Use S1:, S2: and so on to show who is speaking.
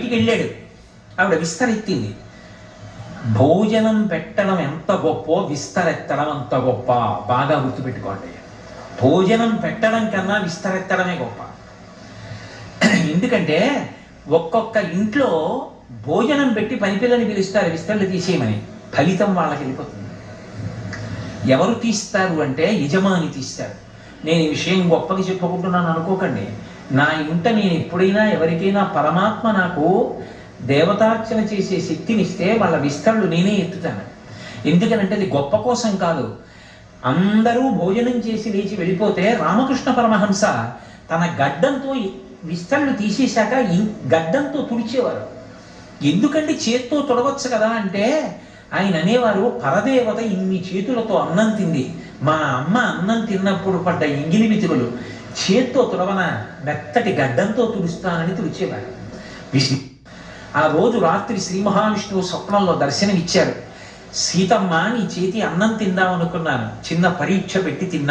S1: ఇంటికి వెళ్ళాడు ఆవిడ విస్తరెత్తింది భోజనం పెట్టడం ఎంత గొప్ప విస్తరెత్తడం అంత గొప్ప బాగా గుర్తుపెట్టుకోండి. భోజనం పెట్టడం కన్నా విస్తరెత్తడమే గొప్ప. ఎందుకంటే ఒక్కొక్క ఇంట్లో భోజనం పెట్టి పనిపిల్లని పిలుస్తారు విస్తరణ తీసేయమని. ఫలితం వాళ్ళకి వెళ్ళిపోతుంది. ఎవరు తీస్తారు అంటే యజమాని తీస్తారు. నేను ఈ విషయం గొప్పగా చెప్పుకుంటున్నాను అనుకోకండి. నా ఇంట నేను ఎప్పుడైనా ఎవరికైనా పరమాత్మ నాకు దేవతార్చన చేసే శక్తినిస్తే వాళ్ళ విస్తరణలు నేనే ఎత్తుతాను. ఎందుకనంటే అది గొప్ప కోసం కాదు. అందరూ భోజనం చేసి లేచి వెళ్ళిపోతే రామకృష్ణ పరమహంస తన గడ్డంతో ఈ తీసేశాక గడ్డంతో తుడిచేవారు. ఎందుకంటే చేత్తో తొడవచ్చు కదా అంటే ఆయన అనేవారు పరదేవత ఇన్ని చేతులతో అన్నం తింది. మా అమ్మ అన్నం తిన్నప్పుడు పడ్డ ఇంగిలి మితుకులు. చేత్తో తుడవన మెత్తటి గడ్డంతో తుడుస్తానని తుడిచేవాడు. విష్ణు ఆ రోజు రాత్రి శ్రీ మహావిష్ణువు స్వప్నంలో దర్శనమిచ్చారు. సీతమ్మ నీ చేతి అన్నం తిందామనుకున్నాను. చిన్న పరీక్ష పెట్టి తిన్నా